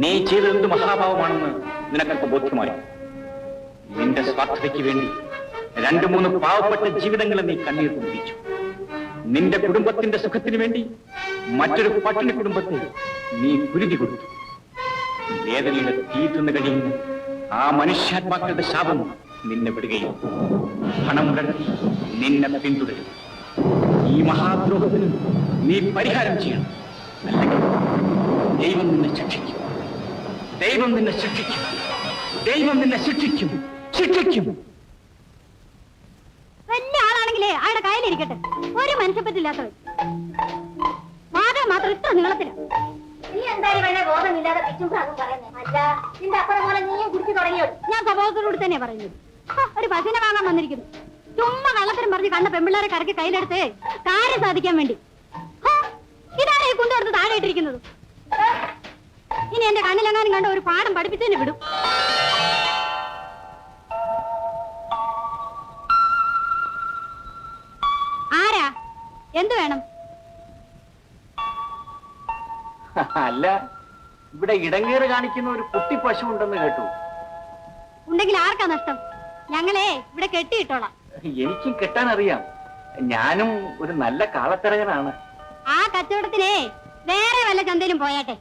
നീ ചെയ്തതെന്ത് മഹാഭാവമാണെന്ന് നിനക്കൊക്കെ ബോധ്യമായി? നിന്റെ സ്വാർത്ഥതയ്ക്ക് വേണ്ടി രണ്ടു മൂന്ന് പാവപ്പെട്ട ജീവിതങ്ങളെ നീ കണ്ണീർ കുടിപ്പിച്ചു നിന്റെ കുടുംബത്തിന്റെ സുഖത്തിന് വേണ്ടി മറ്റൊരു പട്ടിണി കുടുംബത്തെ നീ കുരുതി കൊടുത്തു. വേദനയുടെ തീ കഴിയും ആ മനുഷ്യാത്മാക്കളുടെ ശാപം നിന്നെ വിടുകയും പണം മുടക്കി നിന്നെ പിന്തുടരും. ഈ മഹാദ്രോഹത്തിന് നീ പരിഹാരം ചെയ്യണം. അല്ലെങ്കിൽ ദൈവം നിന്നെ ശിക്ഷിക്കും. ദൈവം നിന്നെ ശിക്ഷിക്കും. ദൈവം നിന്നെ ശിക്ഷിക്കും. ശിക്ഷിക്കും. വലിയ ആളാണെങ്കിലേ അയാളുടെ കയ്യിലിരിക്കട്ടെ. ഒരു മനുഷ്യപ്പറ്റില്ലാത്തവൻ മാതാ മാത്രം ഇത്ര നീളത്തില. നീ എന്തായാലും വേണേ ബോധമില്ലാതെ പിച്ചും പറയുന്നത് അല്ല നിന്റെ അപ്പുറം പോലെ നീയും കുടിച്ചു തുടങ്ങിയോ? ഞാൻ സ്വഭാവത്തോടുകൂടി തന്നെ പറയുന്നത്. ഒരു പശുവിനെ വാങ്ങാൻ വന്നിരിക്കുന്നു. ചുമ്മാ കള്ളത്തരം പറഞ്ഞ് കണ്ട പെമ്പിള്ളേരെ കറക്കി കയ്യിലെടുത്ത് കാര്യം സാധിക്കാൻ വേണ്ടി. ഇതാണ് ഇതാരാ ഈ കൊണ്ടുവന്ന് താഴെ ഇട്ടിരിക്കുന്നത് ഇനി എന്റെ കണ്ണിലെങ്ങാനും കണ്ട ഒരു പാഠം പഠിപ്പിച്ചതിന് വിടും. ആരാ? എന്ത് വേണം? അല്ല ഇവിടെ ഇടങ്ങേറ് കാണിക്കുന്ന ഒരു കുട്ടി പശു ഉണ്ടെന്ന് കേട്ടു. ഉണ്ടെങ്കിൽ ആർക്കാ നഷ്ടം? ഞങ്ങളെ ഇവിടെ കെട്ടിയിട്ടോളാം. എനിക്കും കെട്ടാൻ അറിയാം ഞാനും ഒരു നല്ല കാളത്തിറകനാണ് ആ കച്ചവടത്തിനെ വേറെ വല്ല ചന്തയിലും പോയാട്ടെ.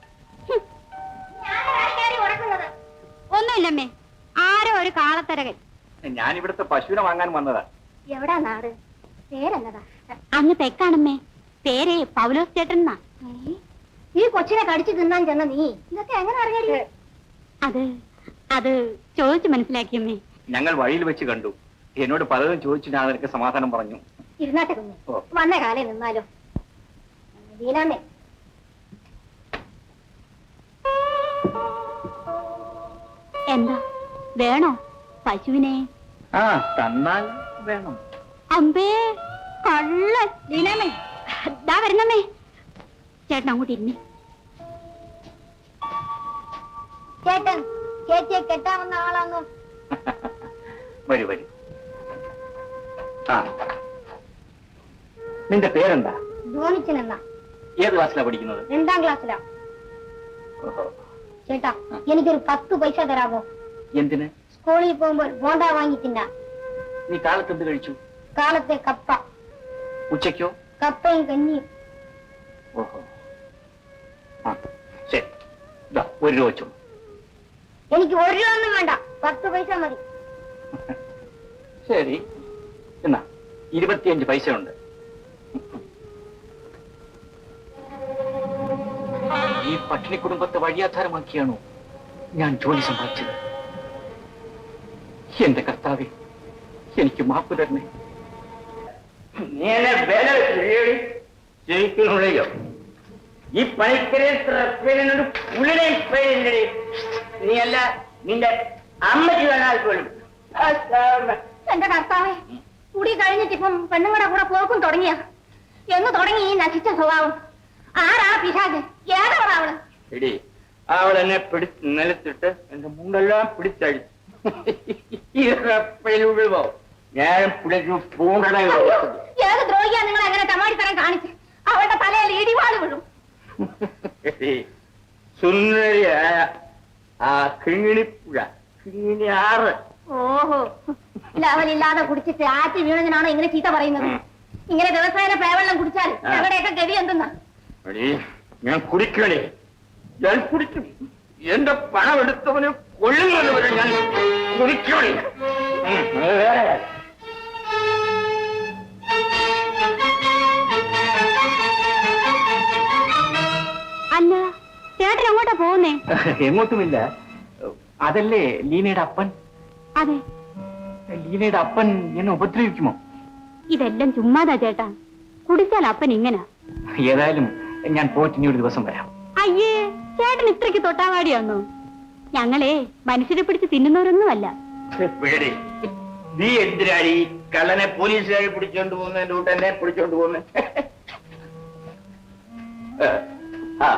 ഒന്നുമില്ലമ്മേ ആരോ ഒരു കാളത്തരകൻ. ഞാൻ ഇവിടുത്തെ പശുവിനെ വാങ്ങാൻ വന്നതാ. എവിടാ നാട്? പേരെന്നതാ. അങ്ങ് തെക്കാണമ്മേ പേര് പൗലോസ് ചേട്ടൻ ഈ കൊച്ചിനെ കടിച്ചു തിന്നാൻ ചെന്ന നീ? ഇതൊക്കെ എങ്ങനെ അറിയാടി? അത് അത് ചോദിച്ചു മനസ്സിലാക്കിയമ്മേ. ഞങ്ങൾ വഴിയിൽ വെച്ച് കണ്ടു. എന്നോട് പലതും ചോദിച്ചു ഞാൻ നിനക്ക് സമാധാനം പറഞ്ഞു. ഇരുന്നാട്ടെ കുഞ്ഞ്. വന്ന കാലേ നിന്നാലോ. വീണാമേ എന്താ? വേണോ? പശുവിനെ? ആ തന്നാൽ വേണം. അമ്പേ കള്ള. ദിനമേ ദാ വരണമേ ചേട്ടൻ അങ്ങോട്ട് ഇരുന്നേ. ചേട്ടൻ ചേച്ചിയെ കെട്ടാവുന്ന ആളാന്നോ? വരൂ വരൂ. ആ. നിന്റെ പേരെന്താ? ധോണിച്ചനെന്നാ ഏത് ക്ലാസ്സിലാ പഠിക്കുന്നത്? രണ്ടാം ക്ലാസ്സിലാ. ഓഹോ. ചേട്ടാ എനിക്കൊരു പത്ത് പൈസ തരാമോ? എന്തിന്? സ്കൂളിൽ പോകുമ്പോൾ ബോണ്ട വാങ്ങി തിന്നാ. നീ കാലത്ത് എന്ത് കഴിച്ചു? കാലത്തെ കപ്പ. ഉച്ചയ്ക്കോ? കപ്പയും കഞ്ഞിയും. ഓഹോ. ആ ശരി. ദാ, ഒരു രൂപ വെച്ചോ. എനിക്ക് ഒരു രൂപ ഒന്നും വേണ്ട. പത്ത് പൈസ മതി. ശരി. എന്നാ ഇരുപത്തിയഞ്ച് പൈസ ഉണ്ട് പട്ടിണി കുടുംബത്തെ വഴിയാധാരമാക്കിയാണോ ഞാൻ ജോലി സമ്പാദിച്ചത്? എന്റെ കർത്താവെ എനിക്ക് മാപ്പ് തരണേ. നീ എന്നെ വില ശരിക്കുന്നുള്ളയോ ഈ പണിക്കരെ നീ അല്ല നിന്റെ അമ്മയ്ക്ക് വേണാൽ പോലും. എന്റെ കർത്താവെ കുടി കഴിഞ്ഞിട്ട് ഇപ്പം പെണ്ണുങ്ങളുടെ കൂടെ പോക്കും തുടങ്ങിയ എന്ന് തുടങ്ങി ഈ നശിച്ച സ്വഭാവം. ആരാ പിശാജ് ഏതവളാ അവൾ? എടി അവൾ എന്നെ പിടിച്ച് നിലത്തിട്ട് എന്റെ മുണ്ടെല്ലാം പിടിച്ചടിച്ചു ഞാൻ പിടിച്ചു പൂണ്ടട അയ്യോ, ഏത് ദ്രോഹിയാ നിങ്ങൾ അങ്ങനെ തമാടിത്തരം കാണിച്ച്? അവളുടെ തലയിൽ ഇടിവാൾ വീഴും. സുന്ദരിയായ ആ കിങ്ങിണിപ്പുഴ കിങ്ങിണി ആറ്. ഓഹോ. ലവലില്ലാതെ കുടിച്ചിട്ട് ആറ്റി വീണതിനാണോ ഇങ്ങനെ ചീത്ത പറയുന്നത്? ഇങ്ങനെ ദിവസേന പേവെള്ളം കുടിച്ചാൽ. ഞങ്ങളുടെയൊക്കെ ഗതി എന്തെന്നാ? ഞാൻ കുടിക്കണേ. ഞാൻ കുടിക്കും. എന്റെ പണം എടുത്തവനെ കൊള്ളുന്നത് വരെ ഞാൻ കുടിക്കണേ. അല്ല ചേട്ടൻ എങ്ങോട്ടാ പോകുന്നേ? എങ്ങോട്ടുമില്ല. അതല്ലേ ലീനയുടെ അപ്പൻ? അതെ. ലീനയുടെ അപ്പൻ എന്നെ ഉപദ്രവിക്കുമോ? ഇതെല്ലാം ചുമ്മാതാ ചേട്ടാ. കുടിച്ചാൽ അപ്പൻ ഇങ്ങനെ. ഏതായാലും ഞാൻ പോയിട്ട് ഇനി ഒരു ദിവസം വരാം. അയ്യേ ചേട്ടൻ ഇത്രയ്ക്ക് തൊട്ടാവാടിയാണോ ഞങ്ങളെ മനുഷ്യരെ പിടിച്ച് തിന്നുന്നവരൊന്നുമല്ല. പേടി നീ എന്തിനാണ് ഈ കള്ളനെ പോലീസുകാർ പിടിച്ചോണ്ട് പോകുന്നതിന്റെ കൂട്ട് എന്നെ പിടിച്ചോണ്ട് പോകുന്നത് ആ.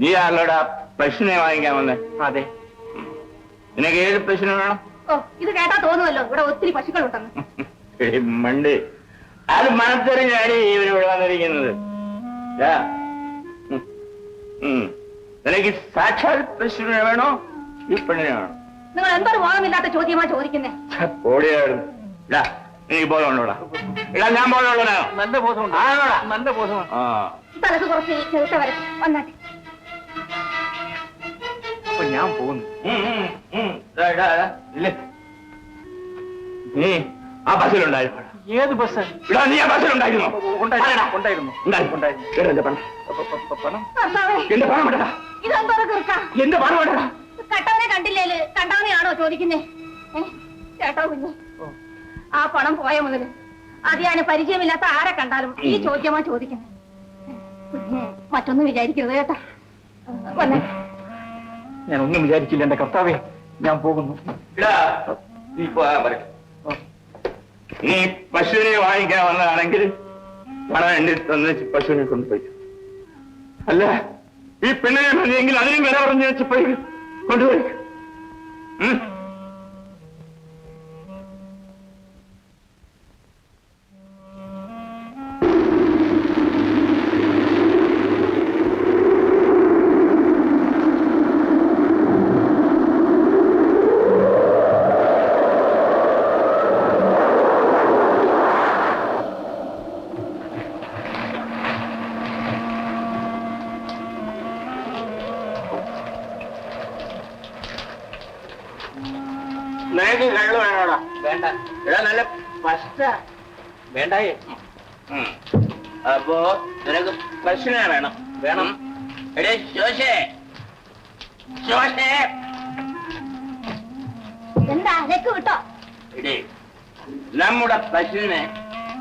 നീ ആളോടാ പശുവിനെ വാങ്ങിക്കാൻ വന്നേ? അതെ. നിനക്ക് ഏത് പശുവിനെ വേണം? ഓ ഇത് കേട്ടാ തോന്നുമല്ലോ ഇവിടെ ഒത്തിരി പശുക്കളുണ്ടെന്ന്. മണ്ട്. അത് മനസ്സറിഞ്ഞാണ് ഇവർ ഇവിടെ വന്നിരിക്കുന്നത്. നിനക്ക് സാക്ഷാൽ പശുവിനെ വേണോ? ഈ പെണ്ണിനെ വേണോ? നിങ്ങൾ എന്തൊരു ബോധമില്ലാത്ത ചോദ്യമാ ചോദിക്കുന്നേ? ഓടിയായിരുന്നു ഇടാ നീ ബോധമുണ്ടോടാ? ഇടാ ഞാൻ ബോധമുള്ളതാ നല്ല ബോധമുണ്ട്. ആണോടാ നല്ല ബോധമാണ് ആ. തലക്ക് കുറച്ച് ചെറുത്ത വരെ വന്നാട്ടെ. അപ്പൊ ഞാൻ പോകുന്നു. ഉം, ഉം, ഉം. ഇതാ, ഇതാ, ഇതാ. ഇല്ലേ? നീ ആ ബസ്സിലുണ്ടായിരുന്നു. ഏത് ബസ്? ഇടാ നീ ആ ബസ്സിലുണ്ടായിരുന്നു ഉണ്ടായിരുന്നു? ഉണ്ടായിരുന്നു. എന്റെ പണം. പണം? എന്റെ പണം എന്റെ പണം കട്ടവനെ കണ്ടില്ലേൽ കണ്ടവനെയാണോ ചോദിക്കുന്നേ? ഏ? ചേട്ടാ കുഞ്ഞ്. ആ പണം പോയ മുതൽ അത് ഞാൻ പരിചയമില്ലാത്ത ആരെ കണ്ടാലും ഈ ചോദ്യമാ ചോദിക്കുന്നത് മറ്റൊന്നും വിചാരിക്കരുത് കേട്ടാ. വന്നേ. ഞാൻ ഒന്നും വിചാരിക്കില്ല എന്റെ കർത്താവേ. ഞാൻ പോകുന്നു. നീ പോകാൻ പറയും നീ പശുവിനെ വാങ്ങിക്കാൻ വന്നതാണെങ്കിൽ പണം എന്റെ തന്നെ പശുവിനെ കൊണ്ടുപോയി. അല്ല ഈ പെണ്ണിനെ മതിയെങ്കിൽ അതിനും വില പറഞ്ഞു വെച്ച് പോയി കൊണ്ടുപോയി. ഉം. നിനക്ക് കള്ളു വേണോടാ വേണ്ട. ഇടാ നല്ല പശ വേണ്ടായേ. ഉം. അപ്പോ നിനക്ക് പശുന വേണം. വേണം. എടേ ശോശേ ശോശേ എന്താ വിട്ടോ? എടേ നമ്മുടെ പശുവിനെ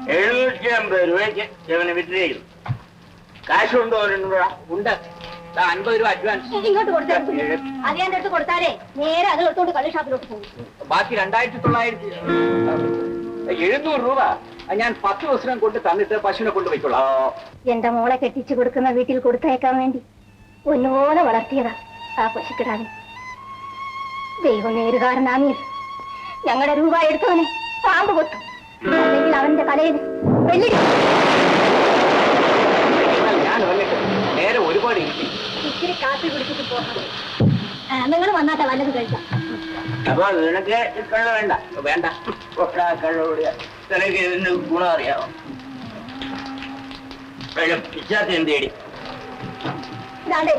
എഴുന്നൂറ്റി അമ്പത് രൂപയ്ക്ക് ഇവന് വിറ്റിരിക്കുന്നു. കാശുണ്ടോ ഉണ്ട്. അൻപത് രൂപ അഡ്വാൻസ് ഇങ്ങോട്ട് കൊടുത്താൽ അത് ഞാൻ അടുത്ത് കൊടുത്താലേ നേരെ അത് എടുത്തോണ്ട് കള്ളി ഷാപ്പിലോട്ട് പോകും. ബാക്കി രണ്ടായിരത്തി തൊള്ളായിരത്തി എഴുന്നൂറ് രൂപ ഞാൻ പത്ത് ദിവസം കൊണ്ട് തന്നിട്ട് പശുവിനെ കൊണ്ടുപോയിക്കൊള്ളാം എന്റെ മോളെ കെട്ടിച്ചു കൊടുക്കുന്ന വീട്ടിൽ കൊടുത്തയക്കാൻ വേണ്ടി ഒന്നുപോലെ വളർത്തിയതാ ആ പശുക്കിടാവിനെ ദൈവം നേരുകാരനാമീർ ഞങ്ങളുടെ രൂപ എടുത്തവനെ പാമ്പ് കൊത്തു. അല്ലെങ്കിൽ അവന്റെ തലയിൽ വെള്ളിടി. ഞാൻ നേരെ ഒരുപാട് ഇരിക്കും. കാപ്പി കുടിച്ചിട്ട് പോകണം നിങ്ങൾ വന്നാട്ടെ വല്ലത് കഴിക്കാം. അപ്പൊ നിനക്ക് കള്ള വേണ്ട. വേണ്ട. കൊട്ടാ കള്ളോടിയ നിനക്ക് ഇതിന്റെ ഗുണം അറിയാമോ വെള്ളം പിച്ചാത്തി എന്തേടി ഇതാണ്ടേ.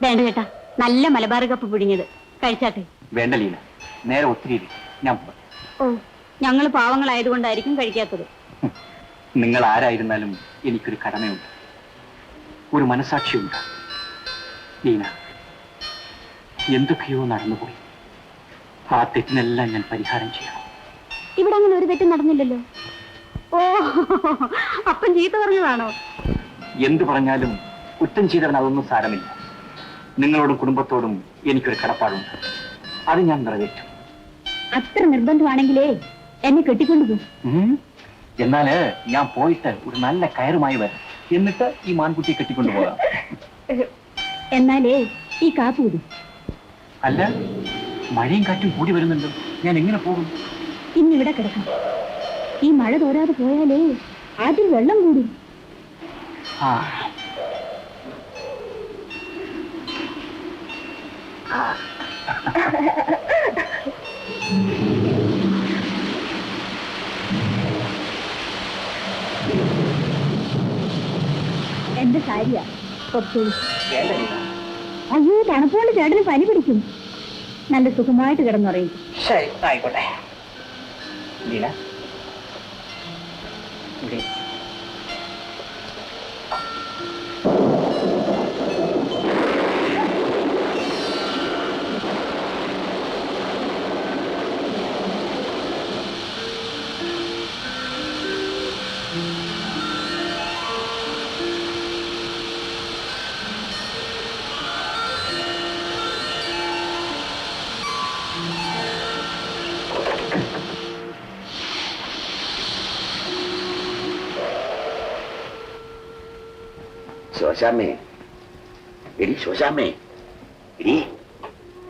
വേണ്ട ചേട്ടാ നല്ല മലബാർ കപ്പ് പിടിഞ്ഞത് കഴിച്ചാട്ടെ. വേണ്ട ലീല. നേരെ ഒത്തിരി. ഞാൻ ഓ. ഞങ്ങൾ പാവങ്ങളായതുകൊണ്ടായിരിക്കും കഴിക്കാത്തത്. നിങ്ങൾ ആരായിരുന്നാലും എനിക്കൊരു കടമയുണ്ട്. ഒരു മനസാക്ഷിയുണ്ട്. ലീന എന്തൊക്കെയോ നടന്നുപോയി. ആ തെറ്റിനെല്ലാം ഞാൻ പരിഹാരം ചെയ്യണം. ഇവിടെ അങ്ങനെ ഒരു തെറ്റും നടന്നില്ലല്ലോ. ഓ അപ്പം ചീത്ത പറഞ്ഞതാണോ? എന്തു പറഞ്ഞാലും കുറ്റം ചെയ്തവൻ അതൊന്നും സാരമില്ല. നിങ്ങളോടും കുടുംബത്തോടും എനിക്കൊരു കടപ്പാടുണ്ട്. അത് ഞാൻ നിറവേറ്റും. അത്ര നിർബന്ധമാണെങ്കിലേ എന്നെ കെട്ടിക്കൊണ്ടുപോകും. എന്നാൽ ഞാൻ പോയിട്ട് ഒരു നല്ല കയറുമായി വരാം. എന്നിട്ട് ഈ മാൻകുട്ടിയെ കെട്ടിക്കൊണ്ടു പോകാം. എന്നാലേ ഈ കാപ്പ് കുടി. അല്ല മഴയും കാറ്റും കൂടി വരുന്നുണ്ട്. ഞാൻ എങ്ങനെ പോകും? ഇന്നിവിടെ കിടക്കാം. ഈ മഴ തോരാതെ പോയാലേ ആദ്യം വെള്ളം കൂടും. ആ. എന്റെ സാരിയാ കുറച്ചോളൂ അയ്യോ തണുപ്പോണ്ട് ചേട്ടന് പനി പിടിക്കും. നല്ല സുഖമായിട്ട് കിടന്നുറയും ശരി ആയിക്കോട്ടെ. ലീല. ശോശാമ്മേ എടി ശോശാമ്മേ എടി.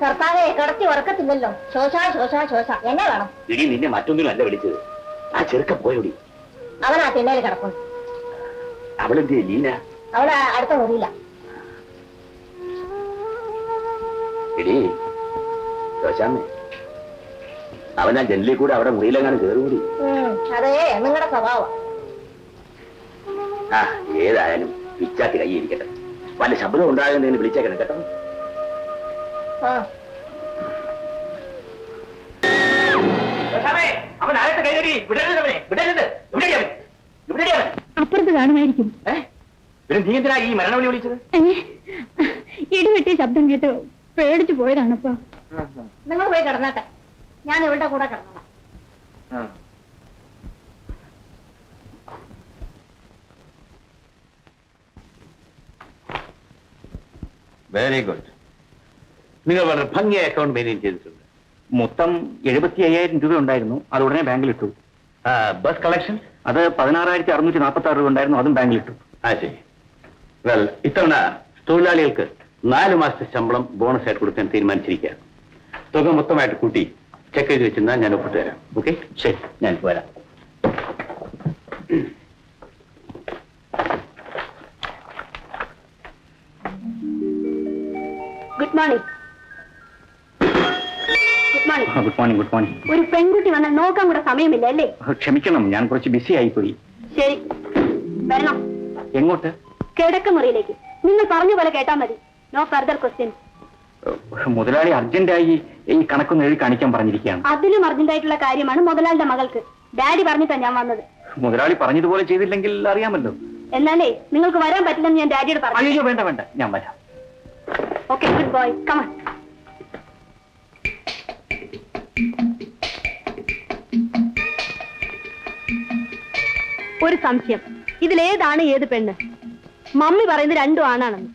കർത്താവെ കിടത്തി ഉറക്കത്തില്ലല്ലോ ശോശാ ശോശാ ശോശ എന്നെ വേണം. എടി നിന്നെ മറ്റൊന്നിനും അല്ല വിളിച്ചത്. ആ ചെറുക്ക പോയോടി. അവൻ ആ തിണ്ണയിൽ കിടക്കും അവളെന്തിയെ ലീന? അവൾ അടുത്ത മുറിയില്ല എടീ ശോശാമ്മേ അവൻ ആ ജനലിൽ കൂടെ അവിടെ മുറിയിലെങ്ങാനും കയറുകൂടി അതേ നിങ്ങളുടെ സ്വഭാവം. ആ ഏതായാലും. പിച്ചാത്തി കൈ ഇരിക്കട്ടെ വല്ല ശബ്ദം ഉണ്ടാകുന്നതിന് വിളിച്ചേക്കണം കേട്ടോ. ഇവിടെ ഇവിടെ അപ്പുറത്ത് കാണുമായിരിക്കും. നീ എന്തിനാ ഈ മരണവിളി വിളിച്ചത്? ഇടിവെട്ടിയ ശബ്ദം കേട്ട് പേടിച്ചു പോയതാണപ്പോ. നിങ്ങൾ പോയി കിടന്നാട്ടെ. ഞാൻ ഇവളുടെ കൂടെ കിടന്നോളാം. വെരി ഗുഡ് നിങ്ങൾ വളരെ ഭംഗിയായ അക്കൗണ്ട് മെയിന്റെയിൻ ചെയ്തിട്ടുണ്ട്. മൊത്തം എഴുപത്തി അയ്യായിരം രൂപ ഉണ്ടായിരുന്നു. അത് ഉടനെ ബാങ്കിൽ ഇട്ടു ബസ് കളക്ഷൻ അത് പതിനാറായിരത്തി അറുന്നൂറ്റി നാൽപ്പത്തി ആറ് രൂപ ഉണ്ടായിരുന്നു. അതും ബാങ്കിൽ ഇട്ടു ആ ശരി. വെൽ ഇത്തവണ തൊഴിലാളികൾക്ക് നാല് മാസത്തെ ശമ്പളം ബോണസ് ആയിട്ട് കൊടുക്കാൻ തീരുമാനിച്ചിരിക്കുക തുക മൊത്തമായിട്ട് കൂട്ടി ചെക്ക് ചെയ്ത് വെച്ചിരുന്നാൽ ഞാൻ ഒപ്പിട്ട് തരാം. ഓക്കെ ശരി ഞാൻ വരാം. Good morning good morning good morning good morning ഒരു പെൺകുട്ടി വന്നാൽ നോക്കാൻ കൂടെ സമയമില്ല അല്ലേ? ക്ഷമിക്കണം ഞാൻ കുറച്ച് ബിസി ആയിപ്പോയി. ശരി. വരണം. എങ്ങോട്ട്? കിടക്കമുറിയിലേക്ക് നിങ്ങൾ പറഞ്ഞ പോലെ കേട്ടാ മതി. നോ ഫർദർ ക്വസ്റ്റ്യൻ മുതലാളി അർജന്റായി ഈ കണക്കൊന്ന് എഴുതി കാണിക്കാൻ പറഞ്ഞിരിക്കുകയാണ്. അതിലും അർജന്റായിട്ടുള്ള കാര്യമാണ് മുതലാളിയുടെ മകൾക്ക്. ഡാഡി പറഞ്ഞിട്ടാ ഞാൻ വന്നത്. മുതലാളി പറഞ്ഞതുപോലെ ചെയ്തില്ലെങ്കിൽ അറിയാമല്ലോ. എന്നാലേ നിങ്ങൾക്ക് വരാൻ പറ്റില്ലെന്ന് ഞാൻ ഡാഡിയോട് പറഞ്ഞു. അയ്യോ വേണ്ട വേണ്ട. ഞാൻ വരാം. ഓക്കെ ഗുഡ് ബോയ് കമൺ ഒരു സംശയം. ഇതിലേതാണ് ഏത് പെണ്ണ്? മമ്മി പറയുന്നത് രണ്ടും ആണാണെന്ന്.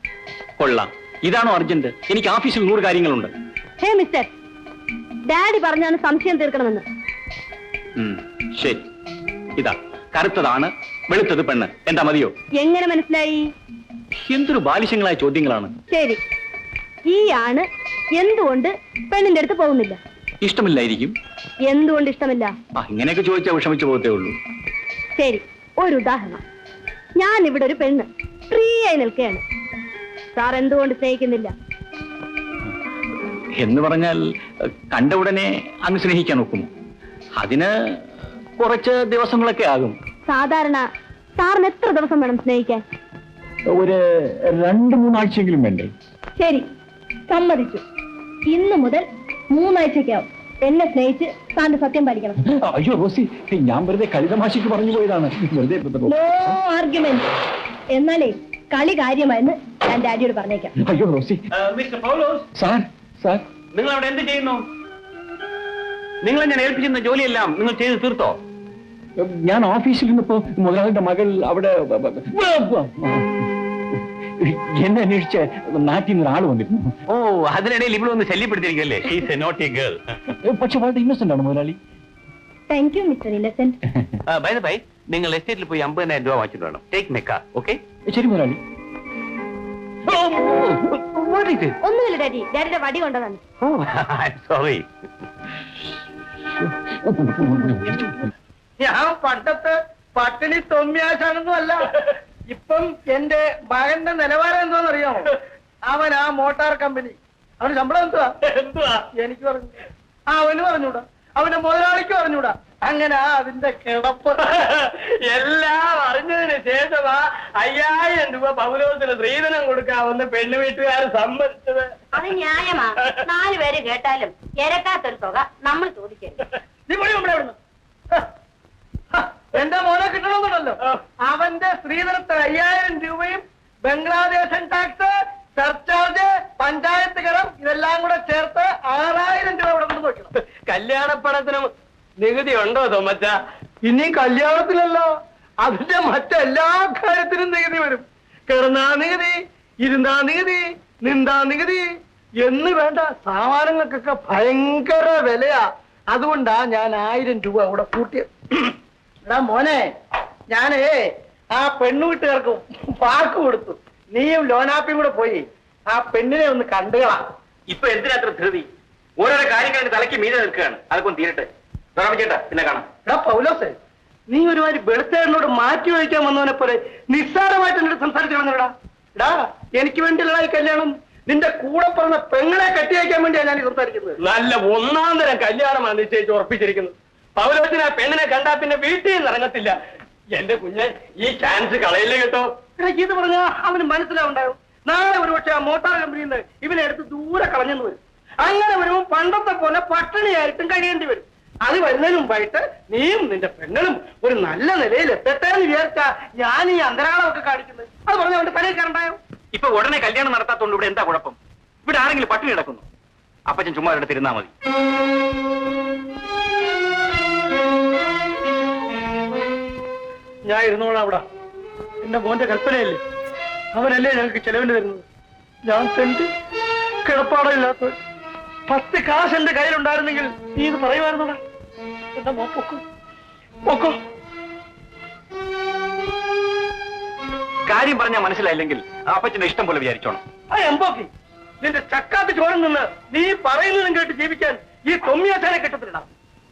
കൊള്ളാം. ഇതാണോ അർജന്റ്? എനിക്ക് ഓഫീസിൽ നൂറ് കാര്യങ്ങളുണ്ട്. Hey mister. ഡാഡി പറഞ്ഞാണ് സംശയം തീർക്കണമെന്ന്. ശരി. ഇതാ കറുത്തതാണ് വെളുത്തത് പെണ്ണ്. എന്താ മതിയോ? എങ്ങനെ മനസ്സിലായി? എന്തൊരു ബാലിശങ്ങളായ ചോദ്യങ്ങളാണ്. ശരി. ഈ ആണ് എന്തുകൊണ്ട് പെണ്ണിന്റെ അടുത്ത് പോകുന്നില്ല? ഇഷ്ടമില്ലായിരിക്കും. എന്തുകൊണ്ട് ഇഷ്ടമില്ല? ആ ഇങ്ങനെയൊക്കെ ചോദിച്ചാൽ വിഷമിച്ചു പോകത്തേ ഉള്ളൂ. ശരി ഒരു ഉദാഹരണം. ഞാൻ ഇവിടെ ഒരു പെണ്ണ് ഫ്രീ ആയി നിൽക്കുകയാണ്. സാർ എന്തുകൊണ്ട് സ്നേഹിക്കുന്നില്ല? എന്ന് പറഞ്ഞാൽ കണ്ട ഉടനെ അങ്ങ് സ്നേഹിക്കാൻ നോക്കും അതിന് കുറച്ച് ദിവസങ്ങളൊക്കെ ആകും. സാധാരണ സാറിന് എത്ര ദിവസം വേണം സ്നേഹിക്കാൻ? ഒരു രണ്ട് മൂന്നാഴ്ചയെങ്കിലും വേണ്ടേ? ശരി സമ്മതിച്ചു. ഇന്നു മുതൽ മൂന്നാഴ്ചയ്ക്കാവും. എന്നെ സ്നേഹിച്ച് താന്റെ സത്യം പാലിക്കണം. അയ്യോ റോസി ഞാൻ വെറുതെ കളിതമാശിക്ക് പറഞ്ഞു പോയതാണ്. വെറുതെ നോ ആർഗ്യുമെന്റ് എന്നാലേ കളി കാര്യമായെന്ന് ഞാൻ ഡാഡിയോട് പറഞ്ഞേക്കാം. അയ്യോ Rosie. Mister Paulose. Sir sir. നിങ്ങൾ അവിടെ എന്ത് ചെയ്യുന്നു? നിങ്ങളെ ഞാൻ ഏൽപ്പിച്ചിരുന്ന ജോലിയെല്ലാം നിങ്ങൾ ചെയ്ത് തീർത്തോ? ഞാൻ ഓഫീസിൽ നിന്നിപ്പോ മുതലാളിയുടെ മകൾ അവിടെ എന്നെ അന്വേഷിച്ച് നാട്ടിൽ നിന്ന് ആൾ വന്നിരുന്നു. ഓ അതിനിടയിൽ ഇവിടെ ഒന്ന് ശല്യപ്പെടുത്തിയിരിക്കല്ലേ ഷീസ് എ നോട്ടി ഗേൾ പക്ഷെ വളരെ ഇന്നസെന്റ് ആണ് മുതലാളി. Thank you mister Innocent bye bye നിങ്ങൾ എസ്റ്റേറ്റിൽ പോയി അമ്പതിനായിരം രൂപ വാങ്ങിച്ചിട്ട് വേണം. ടേക്ക് മെക്ക ഓക്കെ ശരി മുതലാളി. ഒന്നുമില്ല ഡാഡി. ഡാഡിയുടെ വടി കൊണ്ടതാണ് സോറി ഞാൻ പണ്ടത്തെ പട്ടിണി തൊമ്യാശാനൊന്നും അല്ല ഇപ്പം എന്റെ മകന്റെ നിലവാരം എന്തോന്ന് അറിയാമോ അവൻ ആ മോട്ടാർ കമ്പനി. അവന് ശമ്പളം എന്തുവാ? എന്തുവാ? എനിക്ക് പറഞ്ഞു. ആ അവന് പറഞ്ഞൂടാ അവന്റെ മുതലാളിക്ക് പറഞ്ഞൂടാ അങ്ങനെ അതിന്റെ കിടപ്പ്. എല്ലാം അറിഞ്ഞതിന് ശേഷമാ അയ്യായിരം രൂപ പൗലോസിന് സ്ത്രീധനം കൊടുക്കാവുന്ന പെണ്ണു വീട്ടുകാർ സമ്മതിച്ചത്. അത് ന്യായമാണ് നാലുപേര് കേട്ടാലും ഇരക്കാത്തൊരു തുക നമ്മൾ ചോദിക്കരുത്. നീ പോയി നമ്മുടെ അവിടുന്ന് എന്റെ മോനെ കിട്ടണമെന്നുണ്ടല്ലോ. അവന്റെ സ്ത്രീധനത്തിന് അയ്യായിരം രൂപയും ബംഗ്ലാദേശൻ ടാക്സ് സർചാർജ് പഞ്ചായത്ത് കരം ഇതെല്ലാം കൂടെ ചേർത്ത് ആറായിരം രൂപ ഇവിടെ കൊണ്ട് നോക്കണം കല്യാണപ്പണത്തിനും നികുതി ഉണ്ടോ തോമച്ച ഇനി കല്യാണത്തിലല്ലോ. അതിന്റെ മറ്റെല്ലാ കാര്യത്തിനും നികുതി വരും. കിടന്നാ നികുതി ഇരുന്നാ നികുതി നിന്താ നികുതി എന്ന് വേണ്ട സാമാനങ്ങൾക്കൊക്കെ ഭയങ്കര വിലയാ. അതുകൊണ്ടാ ഞാൻ ആയിരം രൂപ അവിടെ കൂട്ടിയത്. എടാ മോനെ ഞാനേ ആ പെണ്ണു വീട്ടുകാർക്ക് വാക്ക് കൊടുത്തു. നീയും ലോനാപ്പിയും കൂടെ പോയി ആ പെണ്ണിനെ ഒന്ന് കണ്ടുകളാ ഇപ്പൊ എന്തിനാ അത്ര ധൃതി? ഓരോരോ കാര്യങ്ങൾ തലയ്ക്ക് മീതെ നിൽക്കുകയാണ്. അതൊക്കെ ഒന്ന് തീരട്ടെ. ചേട്ടാ പിന്നെ കാണാം. എടാ പൗലോസ് നീ ഒരുമാതിരി വെളുത്തേടിനോട് മാറ്റി വഹിക്കാൻ വന്നവനെ പോലെ നിസ്സാരമായിട്ട് എന്നോട് സംസാരിച്ചു കളഞ്ഞടാ എടാ എനിക്ക് വേണ്ടിയുള്ള ഈ കല്യാണം. നിന്റെ കൂടെ പറഞ്ഞ പെങ്ങളെ കെട്ടിയയക്കാൻ വേണ്ടിയാണ് ഞാൻ സംസാരിക്കുന്നത്. നല്ല ഒന്നാം തരം കല്യാണമാണ് നിശ്ചയിച്ച് ഉറപ്പിച്ചിരിക്കുന്നത്. പൗലോസിന് ആ പെണ്ണിനെ കണ്ടാ പിന്നെ വീട്ടിൽ നിന്ന് ഇറങ്ങത്തില്ല. എന്റെ കുഞ്ഞെ ഈ ചാൻസ് കളയില്ല കേട്ടോ? ഇത് പറഞ്ഞാ അവന് മനസ്സിലാവുണ്ടാവും നാളെ ഒരു പക്ഷെ ആ മോട്ടാർ കമ്പനിയിൽ നിന്ന് ഇവനെ എടുത്ത് ദൂരെ കളഞ്ഞെന്ന് വരും. അങ്ങനെ വരുമ്പോൾ പണ്ടത്തെ പോലെ പട്ടിണിയായിട്ടും കഴിയേണ്ടി വരും. അത് വരുന്നതിന് മുമ്പായിട്ട് നീയും നിന്റെ പെങ്ങളും ഒരു നല്ല നിലയിൽ എത്തട്ടെ എന്ന് വിചാരിച്ചാ ഞാൻ ഈ അന്തരാളമൊക്കെ കാണിക്കുന്നത്. അത് പറഞ്ഞ അവന്റെ തലയിൽ കണ്ടായോ ഇപ്പൊ ഉടനെ കല്യാണം നടത്താത്തോണ്ട് ഇവിടെ എന്താ കുഴപ്പം? ഇവിടെ ആരെങ്കിലും പട്ടിണി കിടക്കുന്നു. അപ്പച്ചൻ ചുമ്മാ ഇവിടെ തിരുന്നാ മതി. ഞാൻ ഇരുന്നോളാം അവിടെ. എന്റെ മോന്റെ കൽപ്പനയല്ലേ? അവനല്ലേ ഞങ്ങൾക്ക് ചെലവിന് തരുന്നത്. ഞാൻ തെണ്ടി കിടപ്പാടമില്ലാത്ത പത്ത് കാശ് എന്റെ കയ്യിലുണ്ടായിരുന്നെങ്കിൽ നീ ഇത് പറയുമായിരുന്നോടാ. എന്റെ മോ പൊക്കോ. പൊക്കോ. കാര്യം പറഞ്ഞാൽ മനസ്സിലായില്ലെങ്കിൽ അപ്പച്ചന്റെ ഇഷ്ടം പോലെ വിചാരിച്ചോണം. ആ എമ്പോക്കി നിന്റെ ചക്കാത്ത് ചോരം നിന്ന് നീ പറയുന്നതും കേട്ട് ജീവിക്കാൻ ഈ തൊമ്മിയാച്ചാനെ കിട്ടത്തില്ലടാ.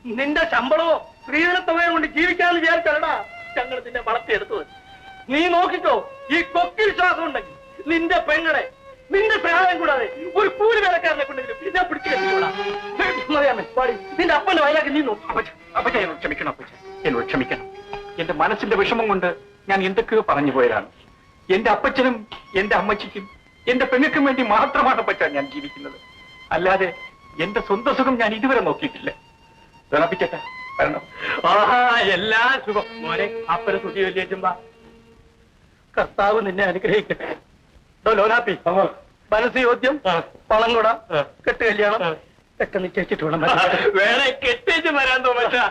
നിന്റെ ശമ്പളമോ സ്ത്രീധനത്തുകയോ കൊണ്ട് ജീവിക്കാന്ന് വിചാരിച്ചല്ലടാ ഞങ്ങൾ നിന്നെ വളർത്തിയെടുത്തത്. നീ നോക്കിക്കോ ഈ കൊക്കിൽ ശ്വാസം ഉണ്ടെങ്കിൽ നിന്റെ പെങ്ങളെ നിന്റെ പ്രായം കൂടാതെ ഒരു കൂലി വേലക്കാരനെ കൊണ്ടെങ്കിലും ഞാൻ പിടിച്ചു കെട്ടിക്കോളാം. അറിയാമേ പാടി നിന്റെ അപ്പന്റെ വയലാക്കി നീ അപ്പച്ച ക്ഷമിക്കണം അപ്പച്ച എന്നോട് ക്ഷമിക്കണം. എന്റെ മനസ്സിന്റെ വിഷമം കൊണ്ട് ഞാൻ എന്തൊക്കെയോ പറഞ്ഞു പോയതാണ്. എന്റെ അപ്പച്ചനും എന്റെ അമ്മച്ചിക്കും എന്റെ പെങ്ങൾക്കും വേണ്ടി മാത്രമാണ് അപ്പച്ച ഞാൻ ജീവിക്കുന്നത്. അല്ലാതെ എന്റെ സ്വന്തം സുഖം ഞാൻ ഇതുവരെ നോക്കിയിട്ടില്ല. വിളപ്പിച്ചേട്ടാ വരണം ആഹാ എല്ലാ സുഖം മോനെ അപ്പനെ സുഖി വലിയേറ്റുമ്പ കർത്താവ് നിന്നെ അനുഗ്രഹിക്കട്ടെ. ഡോ ലോനാപ്പി മനസ്സ് യോദ്യം പണം കൂടാ കെട്ട് കല്യാണം പെട്ടെന്ന് ചേച്ചിട്ട് വേണം. വേണേ കെട്ടിച്ച് വരാൻ തോമച്ചാ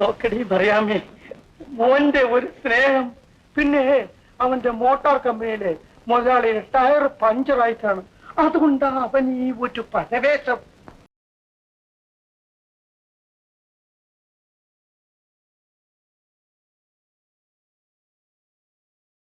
നോക്കടി പറയാമേ മോന്റെ ഒരു സ്നേഹം പിന്നെ അവന്റെ മോട്ടോർ കമ്പനിയിലെ മുതലാളിയുടെ ടയർ പഞ്ചറായിട്ടാണ്. അതുകൊണ്ടാ അവൻ ഈ ഒരു പരവേശം.